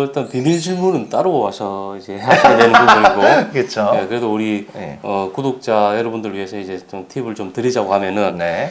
일단 비밀 질문은 따로 와서 이제 하셔야 되는 부분이고 그렇죠. 예, 그래도 우리 네. 어, 구독자 여러분들 위해서 이제 좀 팁을 좀 드리자고 하면은 네.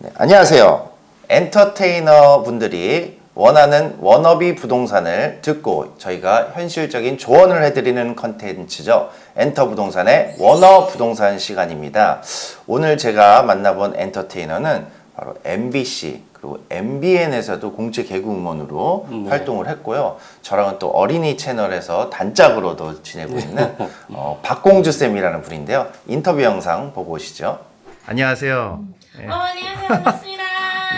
네, 안녕하세요. 엔터테이너 분들이 원하는 워너비 부동산을 듣고 저희가 현실적인 조언을 해드리는 컨텐츠죠. 엔터 부동산의 워너 부동산 시간입니다. 오늘 제가 만나본 엔터테이너는 바로 MBC 그리고 MBN에서도 공채 개그우먼으로 네. 활동을 했고요. 저랑은 또 어린이 채널에서 단짝으로도 지내고 있는 어, 박공주 쌤이라는 분인데요. 인터뷰 영상 보고 오시죠. 안녕하세요. 네. 어, 안녕하세요. 반갑습니다.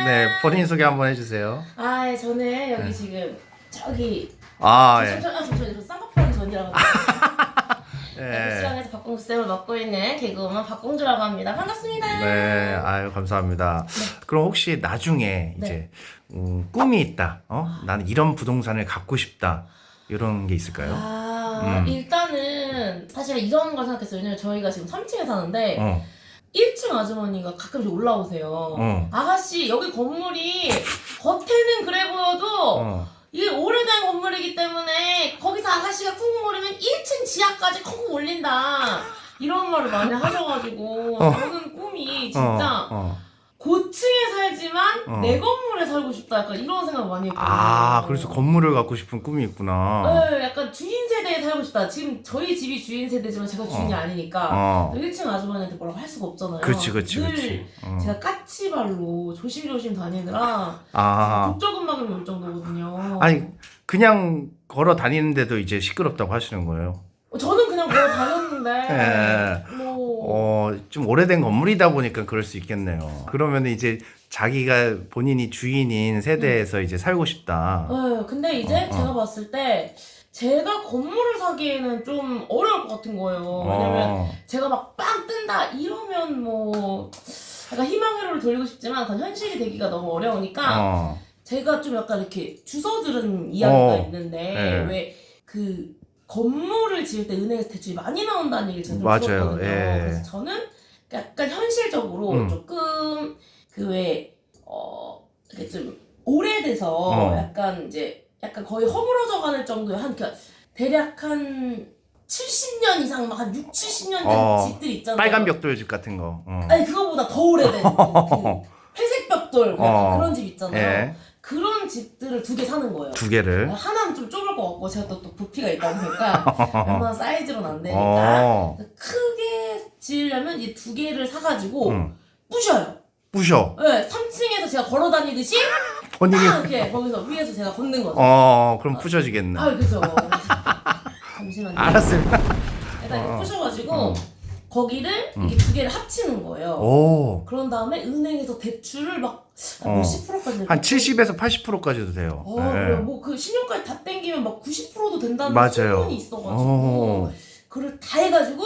네, 본인 소개 한번 해주세요. 아, 예, 저는 여기 지금 저기 아, 저, 저, 아, 잠시만요. 저 쌍꺼풀 전이라고 예. 시장에서 박공주 쌤을 맡고 있는 개그우먼 박공주라고 합니다. 반갑습니다. 네, 아유 감사합니다. 그럼 혹시 나중에 네. 이제 음, 꿈이 있다. 어? 나는 이런 부동산을 갖고 싶다. 이런 게 있을까요? 아, 음. 일단은 사실 이런 걸 생각했어요. 왜냐면 저희가 지금 3층에 사는데 어, 1층 아주머니가 가끔씩 올라오세요. 어. 아가씨, 여기 건물이 겉에는 그래 보여도 어. 이게 오래된 건물이기 때문에 거기서 아가씨가 쿵쿵거리면 1층 지하까지 쿵쿵 올린다. 이런 말을 많이 하셔가지고 어. 저는 꿈이 진짜 어, 어. 고층에 살지만 어. 내 건물에 살고 싶다. 약간 이런 생각 많이 했거든요. 아, 그래서 건물을 갖고 싶은 꿈이 있구나. 네, 약간 주인 세대에 살고 싶다. 지금 저희 집이 주인 세대지만 제가 주인이 어. 아니니까 어. 1층 아주머니한테 뭐라고 할 수가 없잖아요. 그렇지, 그렇지, 늘 그렇지. 어. 제가 까치발로 조심조심 다니느라 아, 족저근막이 올 정도거든요. 아니 그냥 걸어 다니는데도 이제 시끄럽다고 하시는 거예요. 저는 그냥 걸어 다녔는데 예. 뭐 어, 좀 오래된 건물이다 보니까 그럴 수 있겠네요. 그러면 이제 자기가 본인이 주인인 세대에서 이제 살고 싶다. 네, 근데 이제 어, 어. 제가 봤을 때 제가 건물을 사기에는 좀 어려울 것 같은 거예요. 왜냐면 어. 제가 막 빵 뜬다 이러면 뭐 약간 희망 회로를 돌리고 싶지만 그건 현실이 되기가 너무 어려우니까 어. 제가 좀 약간 이렇게 주워 들은 이야기가 어. 있는데 네. 왜 그 건물을 지을 때 은행에서 대출이 많이 나온다는 얘기를 제가 좀 맞아요. 들었거든요. 예. 그래서 저는 약간 현실적으로 음. 조금 그왜 어, 이렇게 좀 오래돼서 어. 약간 이제 약간 거의 허물어져 가는 정도의 한 그러니까 대략 한 70년 이상 막 한 6, 70년 된 어. 집들 있잖아요. 빨간 벽돌 집 같은 거. 어. 아니 그거보다 더 오래된 그 회색 벽돌 약간 어. 그런 집 있잖아요. 예. 그런 집들을 두 개 사는 거예요. 두 개를. 하나는 좀 좁을 것 같고 제가 또, 또 부피가 있다 보니까 웬만한 사이즈로는 안 되니까 어. 크게 지으려면 이 두 개를 사가지고 응. 부셔요. 부셔. 네, 3층에서 제가 걸어 다니듯이 본인이 딱 이렇게 거기서 위에서 제가 걷는 거죠. 어, 그럼 부셔지겠네. 아, 그죠. 잠시만요. 알았습니다. 일단 이렇게 어. 부셔가지고 어. 거기를 음. 이렇게 두 개를 합치는 거예요. 오. 그런 다음에 은행에서 대출을 막 어. 50%까지 한 70에서 80%까지도 돼요. 어, 예. 그래. 뭐그 신용까지 다 땡기면 막 90%도 된다는 맞아요. 소문이 있어가지고 어. 그걸 다 해가지고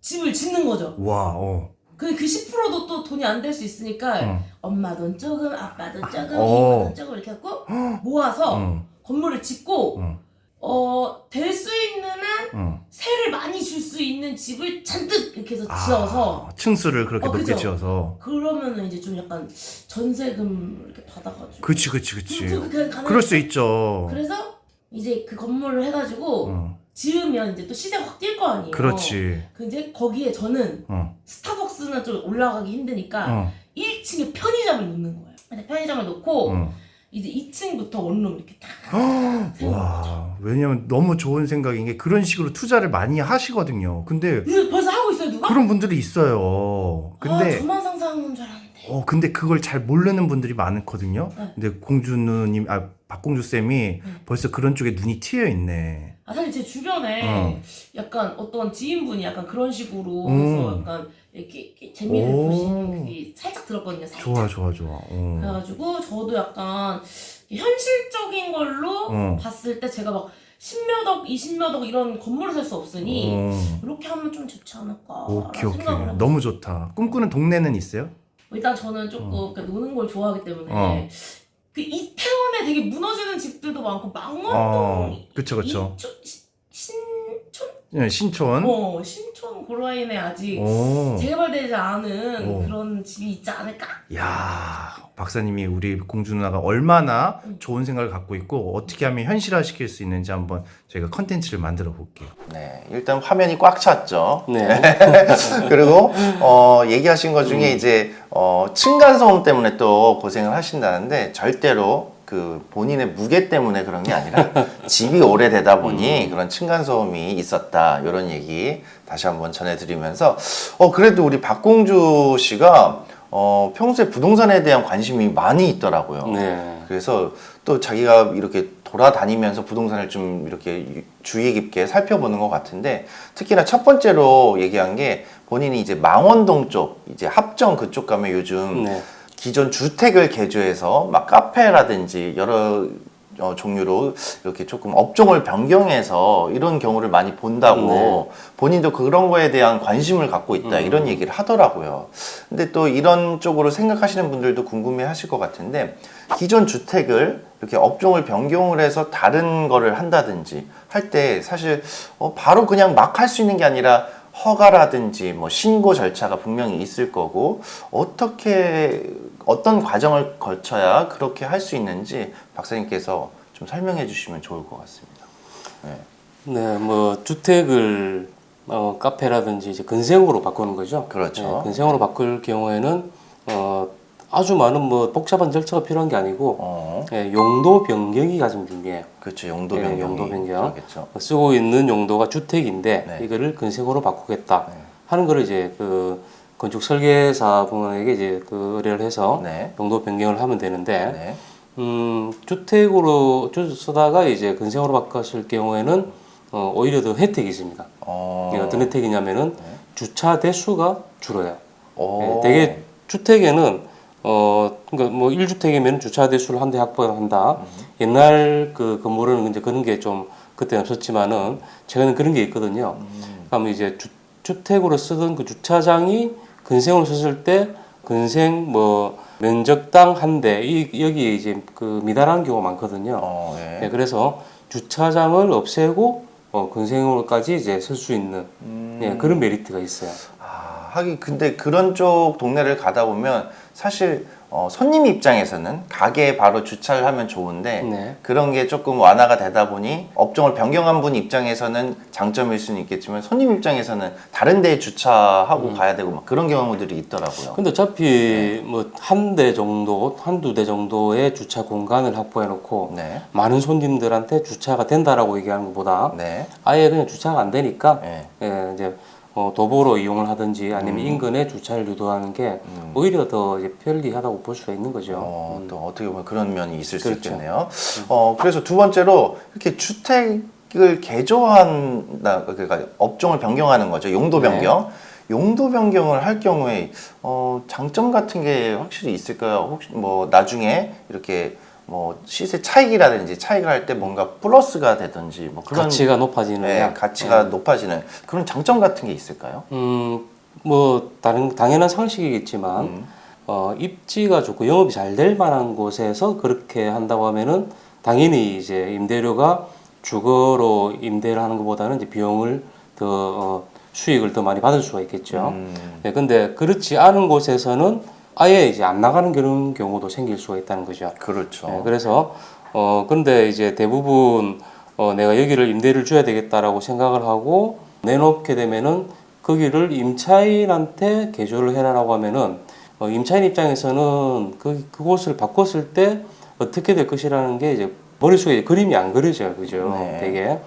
집을 짓는 거죠. 와, 어. 그, 그 10%도 또 돈이 안 될 수 있으니까 응. 엄마 돈 조금, 아빠 돈 조금, 어. 이모 돈 조금 이렇게 해갖고 모아서 응. 건물을 짓고 응. 어, 될 수 있는 한 응. 세를 많이 줄 수 있는 집을 잔뜩 이렇게 해서 아, 지어서 층수를 그렇게 어, 높게 그죠? 지어서. 그러면은 이제 좀 약간 전세금 이렇게 받아가지고 그치, 그치, 그치. 그- 그- 그- 가능하죠. 그럴 수 있죠. 그래서 이제 그 건물을 해가지고 응. 지으면 이제 또 시세가 확 뛸 거 아니에요. 그렇지. 그 이제 거기에 저는 어. 스타벅스는 좀 올라가기 힘드니까 어. 1층에 편의점을 놓는 거예요. 근데 편의점을 놓고 어. 이제 2층부터 원룸 이렇게 딱 세우는 거죠. 와, 왜냐면 너무 좋은 생각인 게 그런 식으로 투자를 많이 하시거든요. 근데 이거 벌써 하고 있어요 누가? 그런 분들이 있어요. 아 근데 저만 상상한 줄 알았는데. 어 근데 그걸 잘 모르는 분들이 많거든요. 네. 근데 공주 누님 아 박공주 쌤이 벌써 그런 쪽에 눈이 트여 있네. 아 사실 제 주변에 어. 약간 어떤 지인분이 약간 그런 식으로 음. 해서 약간 이렇게, 이렇게 재미를 오. 보시는 그게 살짝 들었거든요. 살짝. 좋아 좋아 좋아. 어. 그래가지고 저도 약간 현실적인 걸로 어. 봤을 때 제가 막 10몇 억, 20몇 억 이런 건물을 살 수 없으니 어. 이렇게 하면 좀 좋지 않을까 오케이 오케이. 생각을. 너무 좋다. 꿈꾸는 동네는 있어요? 일단 저는 조금 그러니까 노는 걸 좋아하기 때문에 어. 그 이태원에 되게 무너지는 집들도 많고 망원동 어. 그쵸 그쵸. 이쪽 시- 신촌 예, 신촌. 어 신촌 고라인에 아직 오. 재개발되지 않은 오. 그런 집이 있지 않을까? 야 박사님이 우리 공주 누나가 얼마나 좋은 생각을 갖고 있고 어떻게 하면 현실화 시킬 수 있는지 한번 저희가 컨텐츠를 만들어 볼게요. 네, 일단 화면이 꽉 찼죠. 네. 그리고 어, 얘기하신 것 중에 이제 어, 층간 소음 때문에 또 고생을 하신다는데 절대로 그 본인의 무게 때문에 그런 게 아니라 집이 오래되다 보니 그런 층간 소음이 있었다 이런 얘기 다시 한번 전해드리면서 어 그래도 우리 박공주 씨가 어, 평소에 부동산에 대한 관심이 많이 있더라고요. 네. 그래서 또 자기가 이렇게 돌아다니면서 부동산을 좀 이렇게 유- 주의 깊게 살펴보는 것 같은데 특히나 첫 번째로 얘기한 게 본인이 이제 망원동 쪽 이제 합정 그쪽 가면 요즘 네. 기존 주택을 개조해서 막 카페라든지 여러 어, 종류로 이렇게 조금 업종을 변경해서 이런 경우를 많이 본다고 본인도 그런 거에 대한 관심을 갖고 있다 이런 얘기를 하더라고요. 근데 또 이런 쪽으로 생각하시는 분들도 궁금해 하실 것 같은데 기존 주택을 이렇게 업종을 변경을 해서 다른 거를 한다든지 할 때 사실 어, 바로 그냥 막 할 수 있는 게 아니라 허가라든지 뭐 신고 절차가 분명히 있을 거고 어떻게 어떤 과정을 거쳐야 그렇게 할 수 있는지 박사님께서 좀 설명해 주시면 좋을 것 같습니다. 네. 네, 뭐 주택을 어, 카페라든지 이제 근생으로 바꾸는 거죠. 그렇죠. 네, 근생으로 바꿀 경우에는 어, 아주 많은 뭐 복잡한 절차가 필요한 게 아니고 어, 예, 용도 변경이 가장 중요해요. 그렇죠. 용도 네, 변경이 용도 변경. 그렇겠죠. 쓰고 있는 용도가 주택인데 네. 이거를 근생으로 바꾸겠다 네. 하는 거를 이제 그 건축 설계사 분에게 이제 그 의뢰를 해서 네. 용도 변경을 하면 되는데 네. 음, 주택으로 주 쓰다가 이제 근생으로 바꿨을 경우에는 어, 오히려 더 혜택이 있습니다. 어. 이게 어떤 혜택이냐면은 네. 주차 대수가 줄어요. 오. 예, 되게 주택에는 어 그러니까 뭐 1주택이면 주차 대수를 한 대 확보한다. 음. 옛날 그 건물은 이제 그런 게 좀 그때 없었지만은 최근에 그런 게 있거든요. 음. 그러면 이제 주, 주택으로 쓰던 그 주차장이 근생으로 썼을 때 근생 뭐 면적당 한대이 여기에 이제 그 미달하는 경우가 많거든요. 어, 예. 네, 그래서 주차장을 없애고 어, 근생으로까지 이제 쓸 수 있는 음. 예, 그런 메리트가 있어요. 아, 하긴 근데 그런 쪽 동네를 가다 보면 사실 어, 손님 입장에서는 가게에 바로 주차를 하면 좋은데 네. 그런 게 조금 완화가 되다 보니 업종을 변경한 분 입장에서는 장점일 수는 있겠지만 손님 입장에서는 다른 데에 주차하고 음. 가야 되고 막 그런 경우들이 있더라고요. 근데 어차피 뭐 한 대 정도, 한두 대 정도의 주차 공간을 확보해 놓고 네. 많은 손님들한테 주차가 된다라고 얘기하는 것보다 네. 아예 그냥 주차가 안 되니까 네. 예, 이제 어, 도보로 이용을 하든지 아니면 음. 인근에 주차를 유도하는 게 음. 오히려 더 이제 편리하다고 볼 수가 있는 거죠. 어, 음. 또 어떻게 보면 그런 면이 있을 수 그렇죠. 있겠네요. 어, 그래서 두 번째로 이렇게 주택을 개조한다, 그러니까 업종을 변경하는 거죠. 용도 네. 변경. 용도 변경을 할 경우에 어, 장점 같은 게 확실히 있을까요? 혹시 뭐 나중에 이렇게 뭐 시세 차익이라든지 차익을 할 때 뭔가 플러스가 되든지 뭐 그런 가치가 높아지는 네, 야 가치가 높아지는 그런 장점 같은 게 있을까요? 음, 뭐 다른 당연한 상식이겠지만 음. 어, 입지가 좋고 영업이 잘 될 만한 곳에서 그렇게 한다고 하면은 당연히 이제 임대료가 주거로 임대를 하는 것보다는 이제 비용을 더 어, 수익을 더 많이 받을 수가 있겠죠. 음. 네, 근데 그렇지 않은 곳에서는 아예 이제 안 나가는 그런 경우도 생길 수가 있다는 거죠. 그렇죠. 네, 그래서 어 근데 이제 대부분 어 내가 여기를 임대를 줘야 되겠다라고 생각을 하고 내놓게 되면은 거기를 임차인한테 개조를 해라라고 하면은 어 임차인 입장에서는 그 그곳을 바꿨을 때 어떻게 될 것이라는 게 이제 머릿속에 그림이 안 그려져요, 그죠? 네. 되게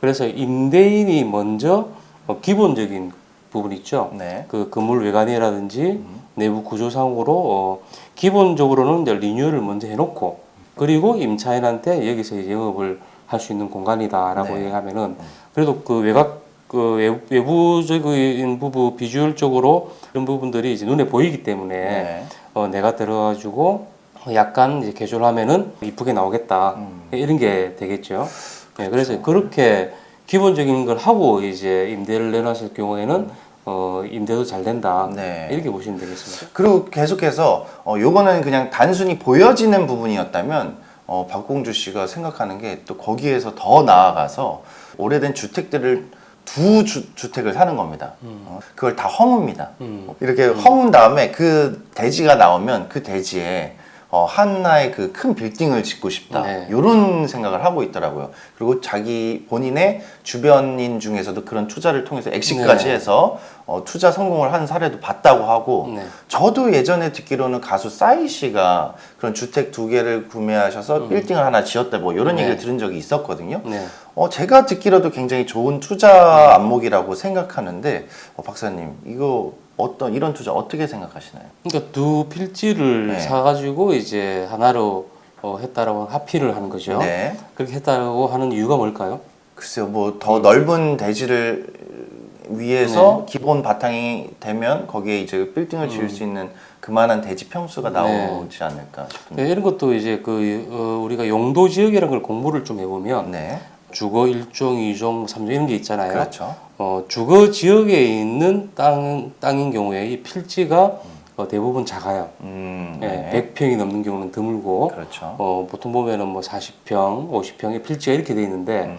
그래서 임대인이 먼저 어 기본적인 부분 있죠. 네. 그 건물 외관이라든지 내부 구조상으로 어, 기본적으로는 이제 리뉴얼을 먼저 해놓고 그리고 임차인한테 여기서 이제 영업을 할 수 있는 공간이다라고 네. 얘기하면은 그래도 그 외곽 그 외- 외부적인 부분 비주얼적으로 이런 부분들이 이제 눈에 보이기 때문에 네. 어, 내가 들어가지고 약간 이제 개조를 하면은 이쁘게 나오겠다 음. 이런 게 되겠죠. 네, 그래서 그렇게 기본적인 걸 하고 이제 임대를 내놨을 경우에는 어, 임대도 잘 된다 네. 이렇게 보시면 되겠습니다. 그리고 계속해서 어, 요거는 그냥 단순히 보여지는 부분이었다면 어, 박공주 씨가 생각하는 게 또 거기에서 더 나아가서 오래된 주택들을 두 주, 주택을 사는 겁니다. 어, 그걸 다 허뭅니다. 음. 이렇게 허문 다음에 그 대지가 나오면 그 대지에 어, 하나의 그 큰 빌딩을 짓고 싶다. 네. 이런 생각을 하고 있더라고요. 그리고 자기 본인의 주변인 중에서도 그런 투자를 통해서 엑시까지 네. 해서 어, 투자 성공을 한 사례도 봤다고 하고 네. 저도 예전에 듣기로는 가수 싸이 씨가 그런 주택 두 개를 구매하셔서 빌딩을 하나 지었다 뭐 이런 음. 네. 얘기를 들은 적이 있었거든요. 네. 어, 제가 듣기로도 굉장히 좋은 투자 안목이라고 생각하는데 어, 박사님 이거 어떤 이런 투자 어떻게 생각하시나요? 그러니까 두 필지를 네. 사가지고 이제 하나로 어, 했다라고 합의를 하는 거죠. 네. 그렇게 했다고 하는 이유가 뭘까요? 글쎄요, 뭐 더 넓은 대지를 위해서 기본 바탕이 되면 거기에 이제 빌딩을 지을 수 있는 그만한 대지 평수가 나오지 않을까 싶은데. 네, 이런 것도 이제 그 어, 우리가 용도 지역이라는 걸 공부를 좀 해보면 네, 주거 1종, 2종, 3종 이런 게 있잖아요. 그렇죠. 어, 주거 지역에 있는 땅, 땅인 경우에 이 필지가 어, 대부분 작아요. 음, 예, 네. 100평이 넘는 경우는 드물고 그렇죠. 어, 보통 보면은 뭐 40평, 50평의 필지가 이렇게 돼 있는데 음.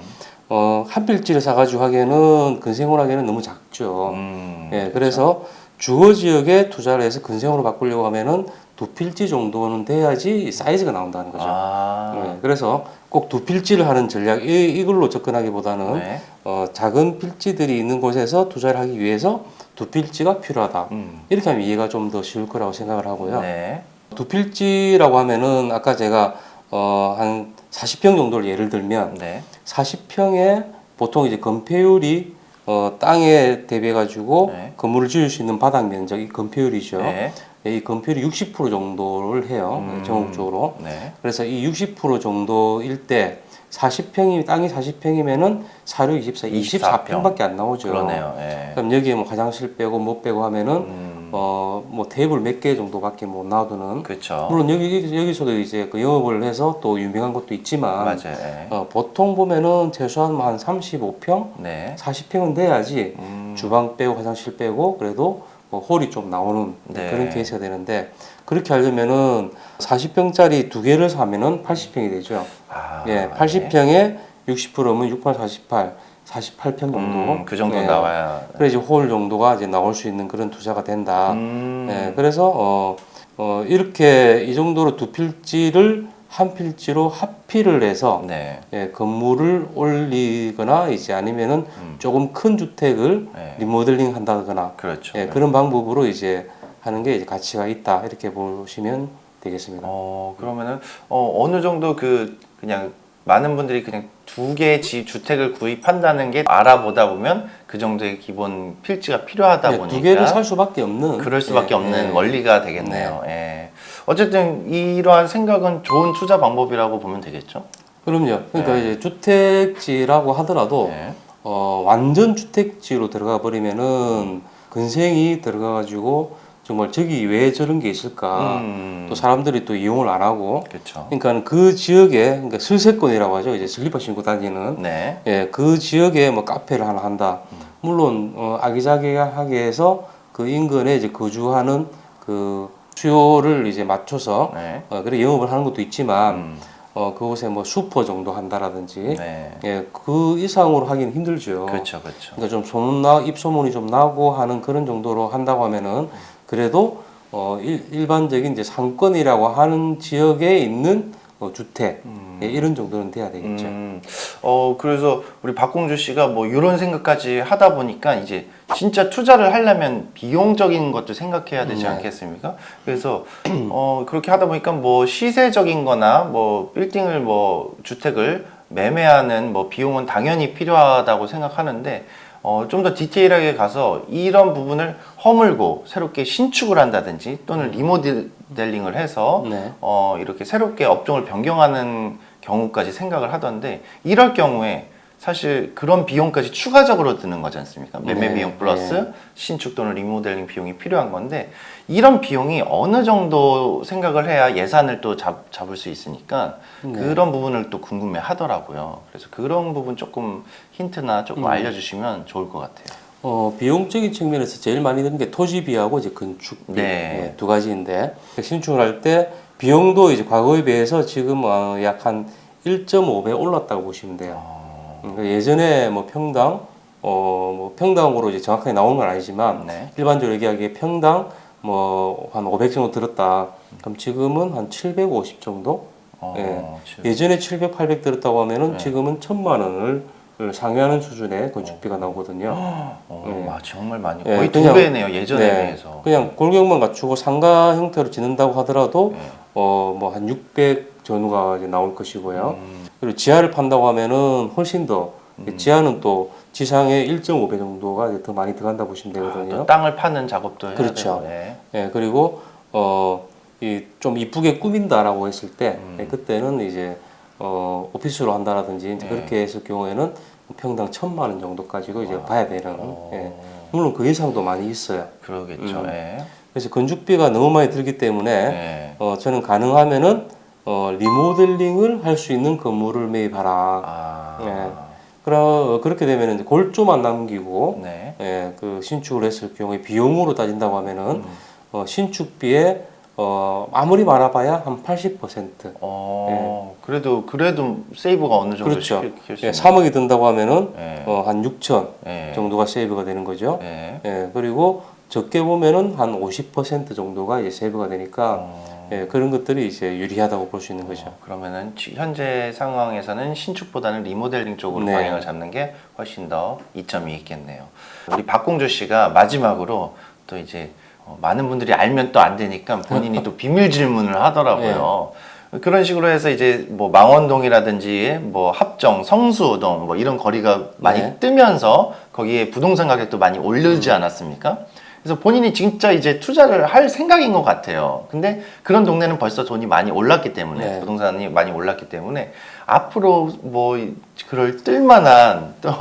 어, 한 필지를 사가지고 하기에는 근생으로 하기에는 너무 작죠. 음, 예, 그래서 주거 지역에 투자를 해서 근생으로 바꾸려고 하면은 두 필지 정도는 돼야지 이 사이즈가 나온다는 거죠. 아, 예, 그래서 꼭 두 필지를 하는 전략 이, 이걸로 접근하기보다는 네. 어, 작은 필지들이 있는 곳에서 투자를 하기 위해서 두 필지가 필요하다. 음, 이렇게 하면 이해가 좀 더 쉬울 거라고 생각을 하고요. 네, 두 필지라고 하면은 아까 제가 어, 한 40평 정도를 예를 들면 네, 40평에 보통 이제 건폐율이 어, 땅에 대비해 가지고 네. 건물을 지을 수 있는 바닥 면적이 건폐율이죠. 네, 이 건폐율이 60% 정도를 해요. 음. 전국적으로. 네, 그래서 이 60% 정도일 때 40평이 땅이 40평이면은 사료 24, 24 평. 24평밖에 안 나오죠. 그러네요. 예. 그럼 여기에 뭐 화장실 빼고 못 빼고 하면은 음, 어뭐 테이블 몇 개 정도밖에 못 놔두는 그렇죠. 물론 여기 여기서도 이제 그 영업을 해서 또 유명한 것도 있지만 맞아요. 예. 어, 보통 보면은 최소한 뭐한 35평, 네. 40평은 돼야지 음, 주방 빼고 화장실 빼고 그래도 뭐 홀이 좀 나오는 네. 그런 케이스가 되는데 그렇게 하려면은 40평짜리 두 개를 사면은 80평이 되죠. 아, 예, 80평에 60%면 6 8 48, 48평 정도. 음, 그 정도 예. 나와야. 그래 이제 홀 정도가 이제 나올 수 있는 그런 투자가 된다. 음, 예, 그래서 어, 어, 이렇게 이 정도로 두 필지를 한 필지로 합필을 해서 네. 예, 건물을 올리거나 이제 아니면은 음. 조금 큰 주택을 네. 리모델링 한다거나 그렇죠. 예, 그런 방법으로 이제 하는 게 이제 가치가 있다 이렇게 보시면 되겠습니다. 어 그러면은 어 어느 정도 그 그냥 많은 분들이 그냥 두 개의 지 주택을 구입한다는 게 알아보다 보면 그 정도의 기본 필지가 필요하다 예, 보니까 두 개를 살 수밖에 없는 그럴 수밖에 예, 없는 예. 원리가 되겠네요. 예. 어쨌든 이러한 생각은 좋은 투자 방법이라고 보면 되겠죠. 그럼요. 그러니까 네. 이제 주택지라고 하더라도 네. 어, 완전 주택지로 들어가 버리면은 근생이 들어가 가지고 정말 저기 왜 저런 게 있을까? 음, 또 사람들이 또 이용을 안 하고 그렇죠. 그러니까 그 지역에 그러니까 슬세권이라고 하죠. 이제 슬리퍼 신고 다니는 네. 예, 그 지역에 뭐 카페를 하나 한다. 물론 어, 아기자기하게 해서 그 인근에 이제 거주하는 그 수요를 이제 맞춰서 네. 어, 그래 영업을 하는 것도 있지만 음, 어, 그곳에 뭐 슈퍼 정도 한다라든지 네. 예, 그 이상으로 하기는 힘들죠. 그렇죠, 그렇죠. 그러니까 좀 소문 나 입소문이 좀 나고 하는 그런 정도로 한다고 하면은 그래도 어, 일, 일반적인 이제 상권이라고 하는 지역에 있는 어, 주택 예, 이런 정도는 돼야 되겠죠. 음, 어 그래서 우리 박공주 씨가 뭐 이런 생각까지 하다 보니까 이제 진짜 투자를 하려면 비용적인 것도 생각해야 되지 네. 않겠습니까? 그래서 어 그렇게 하다 보니까 뭐 시세적인거나 뭐 빌딩을 뭐 주택을 매매하는 뭐 비용은 당연히 필요하다고 생각하는데 어, 좀 더 디테일하게 가서 이런 부분을 허물고 새롭게 신축을 한다든지 또는 리모델링을 해서 네. 어, 이렇게 새롭게 업종을 변경하는 경우까지 생각을 하던데 이럴 경우에 사실 그런 비용까지 추가적으로 드는 거지 않습니까? 매매 네, 비용 플러스 네. 신축 또는 리모델링 비용이 필요한 건데 이런 비용이 어느 정도 생각을 해야 예산을 또 잡, 잡을 수 있으니까 네. 그런 부분을 또 궁금해 하더라고요. 그래서 그런 부분 조금 힌트나 조금 음. 알려주시면 좋을 것 같아요. 어, 비용적인 측면에서 제일 많이 드는 게 토지비하고 이제 건축비 네. 예, 두 가지인데 신축을 할 때 비용도 이제 과거에 비해서 지금 어, 약한 1.5배 올랐다고 보시면 돼요. 어, 그러니까 예전에 뭐 평당 어, 뭐 평당으로 이제 정확하게 나오는 건 아니지만 네. 일반적으로 얘기하기에 평당 뭐 한 500 정도 들었다. 그럼 지금은 한 750 정도? 어, 예. 지금- 예전에 700, 800 들었다고 하면은 네. 지금은 천만 원을 상회하는 수준의 건축비가 나오거든요. 어, 예. 와, 정말 많이 예, 거의 두 그냥- 배네요 예전에 네, 비해서. 그냥 골격만 갖추고 상가 형태로 짓는다고 하더라도 예. 어뭐 한 600 전후가 이제 나올 것이고요. 음, 그리고 지하를 판다고 하면은 훨씬 더 지하는 또 지상의 1.5배 정도가 더 많이 들어간다 보시면 아, 되거든요. 또 땅을 파는 작업도 해야 그렇죠. 되고, 예. 예, 그리고 어, 이 좀 이쁘게 꾸민다라고 했을 때 음. 예, 그때는 이제 어, 오피스로 한다라든지 이제 예. 그렇게 했을 경우에는 평당 천만 원 정도까지도 이제 아. 봐야 되는 어, 예. 물론 그 이상도 많이 있어요. 그러겠죠. 음. 예. 그래서 건축비가 너무 많이 들기 때문에 예. 어, 저는 가능하면은 어, 리모델링을 할 수 있는 건물을 매입하라. 아, 예. 그러, 그렇게 되면 이제 골조만 남기고 네. 예, 그 신축을 했을 경우에 비용으로 따진다고 하면은 음. 어, 신축비에 어, 아무리 많아봐야 한 80%. 어, 그래도 그래도 세이브가 어느 정도 그렇죠. 시킬 수 예, 있는. 3억이 든다고 하면은 예. 어, 한 6천 예. 정도가 세이브가 되는 거죠. 예. 예, 그리고 적게 보면은 한 50% 정도가 이제 세이브가 되니까 어, 예, 그런 것들이 이제 유리하다고 볼 수 있는 거죠. 어, 그러면은 지- 현재 상황에서는 신축보다는 리모델링 쪽으로 네. 방향을 잡는 게 훨씬 더 이점이 있겠네요. 우리 박공주 씨가 마지막으로 또 이제 어, 많은 분들이 알면 또 안 되니까 본인이 또 비밀 질문을 하더라고요. 네. 그런 식으로 해서 이제 뭐 망원동이라든지 뭐 합정, 성수동 뭐 이런 거리가 많이 네. 뜨면서 거기에 부동산 가격도 많이 오르지 음. 않았습니까? 그래서 본인이 진짜 이제 투자를 할 생각인 것 같아요. 근데 그런 동네는 벌써 돈이 많이 올랐기 때문에 네. 부동산이 많이 올랐기 때문에 앞으로 뭐 이- 그럴 뜰만한 또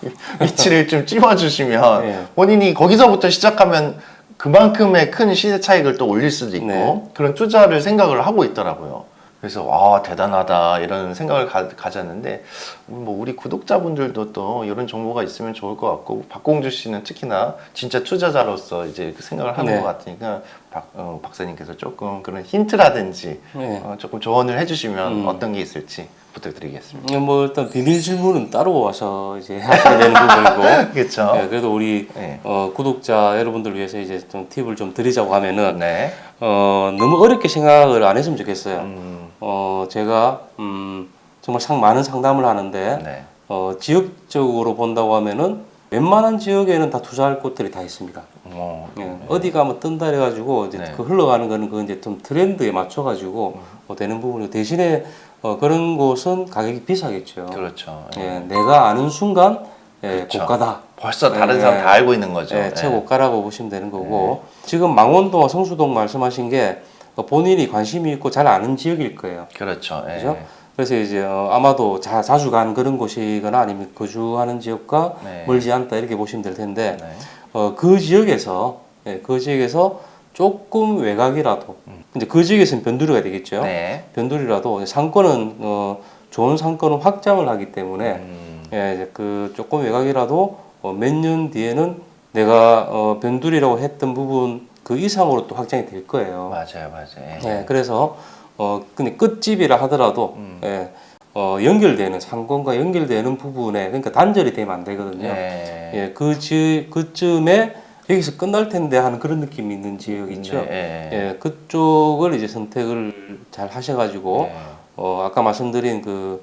위치를 좀 찝어주시면 네. 본인이 거기서부터 시작하면 그만큼의 큰 시세 차익을 또 올릴 수도 있고 네. 그런 투자를 생각을 하고 있더라고요. 그래서 와 대단하다 이런 생각을 가, 가졌는데 뭐 우리 구독자분들도 또 이런 정보가 있으면 좋을 것 같고 박공주 씨는 특히나 진짜 투자자로서 이제 그 생각을 하는 네. 것 같으니까 박, 어, 박사님께서 조금 그런 힌트라든지 네. 어, 조금 조언을 해주시면 음. 어떤 게 있을지 부탁드리겠습니다. 음, 뭐 일단 비밀 질문은 따로 와서 이제 하셔야 되는 부분이고 그렇죠. 예, 그래도 우리 네. 어, 구독자 여러분들 위해서 이제 좀 팁을 좀 드리자고 하면은 네. 어, 너무 어렵게 생각을 안 했으면 좋겠어요. 음, 어, 제가 음, 정말 상 많은 상담을 하는데 네. 어, 지역적으로 본다고 하면은 웬만한 지역에는 다 투자할 곳들이 다 있습니다. 어, 예, 어디 가면 뜬다 해가지고 이제 네. 그 흘러가는 거는 그 이제 좀 트렌드에 맞춰가지고 어, 되는 부분이 대신에 어, 그런 곳은 가격이 비싸겠죠. 그렇죠. 예, 내가 아는 순간 예, 그렇죠. 고가다. 벌써 다른 예. 사람 다 알고 있는 거죠. 예, 네. 최고가라고 보시면 되는 거고 지금 망원동과 성수동 말씀하신 게 어, 본인이 관심이 있고 잘 아는 지역일 거예요. 그렇죠. 예. 그죠? 그래서 이제 어, 아마도 자, 자주 가는 그런 곳이거나 아니면 거주하는 지역과 네. 멀지 않다 이렇게 보시면 될 텐데 네. 어, 그 지역에서 예, 그 지역에서 조금 외곽이라도 이제 그 지역에서는 변두리가 되겠죠. 음. 네. 변두리라도 상권은 어, 좋은 상권은 확장을 하기 때문에 음, 예, 이제 그 조금 외곽이라도 어, 몇 년 뒤에는 내가 어, 변두리라고 했던 부분 그 이상으로 또 확장이 될 거예요. 맞아요, 맞아요. 예, 그래서 어 근데 끝집이라 하더라도 음. 예, 어 연결되는 상권과 연결되는 부분에 그러니까 단절이 되면 안 되거든요. 예. 예, 그 지, 그쯤에 여기서 끝날 텐데 하는 그런 느낌이 있는 지역 있죠. 네, 예. 예, 그쪽을 이제 선택을 잘 하셔가지고 예. 어 아까 말씀드린 그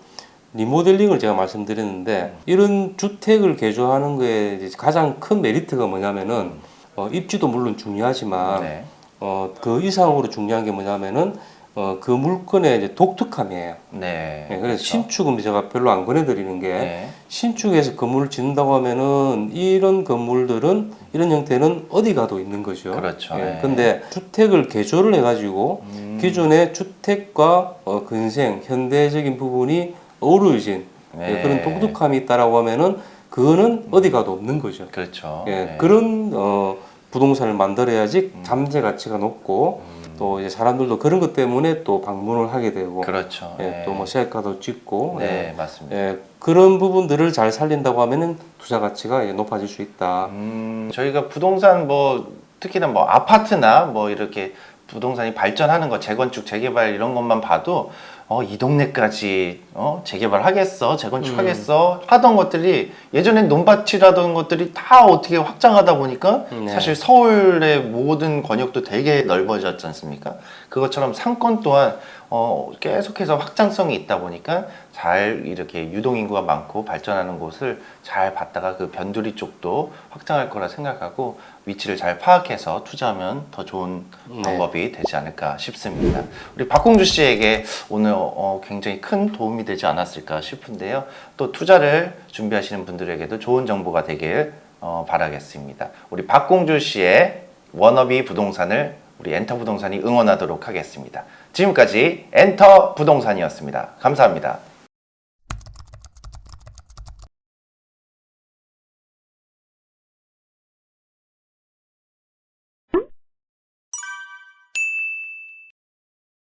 리모델링을 제가 말씀드렸는데 이런 주택을 개조하는 거에 가장 큰 메리트가 뭐냐면은 어, 입지도 물론 중요하지만 네. 어, 그 이상으로 중요한 게 뭐냐면은 어, 그 물건의 이제 독특함이에요. 네. 예, 그래서 그렇죠. 신축은 제가 별로 안 권해드리는 게 네. 신축에서 건물을 짓는다고 하면은 이런 건물들은 이런 형태는 어디 가도 있는 거죠. 그렇죠. 예, 네. 근데 주택을 개조를 해가지고 음. 기존의 주택과 어, 근생 현대적인 부분이 어우러진 네. 예, 그런 독특함이 있다라고 하면은 그거는 어디 가도 없는 거죠. 그렇죠. 예, 네. 그런 어, 부동산을 만들어야지 음. 잠재 가치가 높고 음, 또 이제 사람들도 그런 것 때문에 또 방문을 하게 되고 그렇죠. 예, 네. 또뭐 셀카도 찍고 네, 예, 맞습니다. 예, 그런 부분들을 잘 살린다고 하면은 투자 가치가 예, 높아질 수 있다. 음, 저희가 부동산 뭐 특히나 뭐 아파트나 뭐 이렇게 부동산이 발전하는 거 재건축 재개발 이런 것만 봐도 어, 이 동네까지 어, 재개발하겠어, 재건축하겠어 하던 것들이 예전엔 논밭이라던 것들이 다 어떻게 확장하다 보니까 네. 사실 서울의 모든 권역도 되게 넓어졌지 않습니까? 그것처럼 상권 또한 어, 계속해서 확장성이 있다 보니까 잘 이렇게 유동인구가 많고 발전하는 곳을 잘 봤다가 그 변두리 쪽도 확장할 거라 생각하고 위치를 잘 파악해서 투자하면 더 좋은 네. 방법이 되지 않을까 싶습니다. 우리 박공주 씨에게 오늘 어, 굉장히 큰 도움이 되지 않았을까 싶은데요. 또 투자를 준비하시는 분들에게도 좋은 정보가 되길 어, 바라겠습니다. 우리 박공주 씨의 워너비 부동산을 우리 엔터 부동산이 응원하도록 하겠습니다. 지금까지 엔터 부동산이었습니다. 감사합니다.